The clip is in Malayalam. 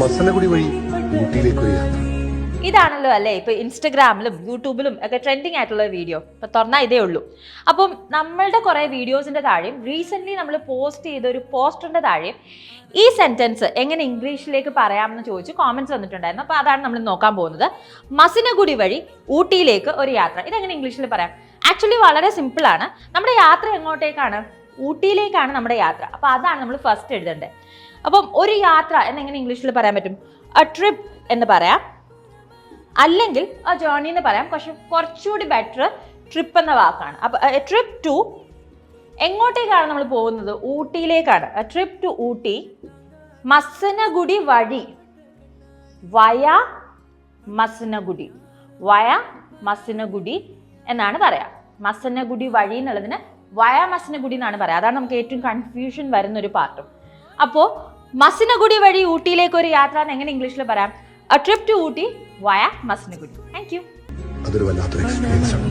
മസനഗുടി വഴി ഊട്ടിയിലേക്ക് ഒരു യാത്ര ഇതാണല്ലോ അല്ലേ? ഇപ്പൊ ഇൻസ്റ്റഗ്രാമിലും യൂട്യൂബിലും ഒക്കെ ട്രെൻഡിങ് ആയിട്ടുള്ള വീഡിയോ ഇപ്പൊ തുറന്നാൽ ഇതേ ഉള്ളൂ. അപ്പം നമ്മളുടെ കുറെ വീഡിയോസിന്റെ താഴെയും റീസെന്റ് നമ്മൾ പോസ്റ്റ് ചെയ്ത ഒരു പോസ്റ്ററിന്റെ താഴെയും ഈ സെന്റൻസ് എങ്ങനെ ഇംഗ്ലീഷിലേക്ക് പറയാമെന്ന് ചോദിച്ച് കോമന്റ്സ് വന്നിട്ടുണ്ടായിരുന്നു. അപ്പോൾ അതാണ് നമ്മൾ നോക്കാൻ പോകുന്നത്. മസിനഗുഡി വഴി ഊട്ടിയിലേക്ക് ഒരു യാത്ര. ഇതെങ്ങനെ ഇംഗ്ലീഷിൽ പറയാം? ആക്ച്വലി വളരെ സിമ്പിൾ ആണ്. നമ്മുടെ യാത്ര എങ്ങോട്ടേക്കാണ്? ഊട്ടിയിലേക്കാണ് നമ്മുടെ യാത്ര. അപ്പോൾ അതാണ് നമ്മൾ ഫസ്റ്റ് എഴുതേണ്ടത് അപ്പം ഒരു യാത്ര എന്നെങ്ങനെ ഇംഗ്ലീഷിൽ പറയാൻ പറ്റും? എ ട്രിപ്പ് എന്ന് പറയാം. അല്ലെങ്കിൽ ആ ജേർണി എന്ന് പറയാം. പക്ഷെ കുറച്ചുകൂടി ബെറ്റർ ട്രിപ്പ് എന്ന വാക്കാണ്. അപ്പൊ ട്രിപ്പ് ടു എങ്ങോട്ടേക്കാണ് നമ്മൾ പോകുന്നത്? ഊട്ടിയിലേക്കാണ്. ട്രിപ്പ് ടു ഊട്ടി മസനഗുഡി വഴി വയ മസനഗുഡി വയ മസനഗുഡി എന്നാണ് പറയാം. മസനഗുഡി വഴി എന്നുള്ളതിന് വയാമസിനഗുഡി എന്നാണ് പറയുക. അതാണ് നമുക്ക് ഏറ്റവും കൺഫ്യൂഷൻ വരുന്ന ഒരു പാർട്ടും അപ്പോൾ മസിനഗുഡി വഴി ഊട്ടിയിലേക്ക് ഒരു യാത്ര എന്ന് എങ്ങനെ ഇംഗ്ലീഷിൽ പറയാം? അ ട്രിപ്പ് ടു ഊട്ടി വയ മസിനഗുഡി താങ്ക് യു അതൊരു വല്ലാത്തൊരു എക്സ്പീരിയൻസ് ആണ്.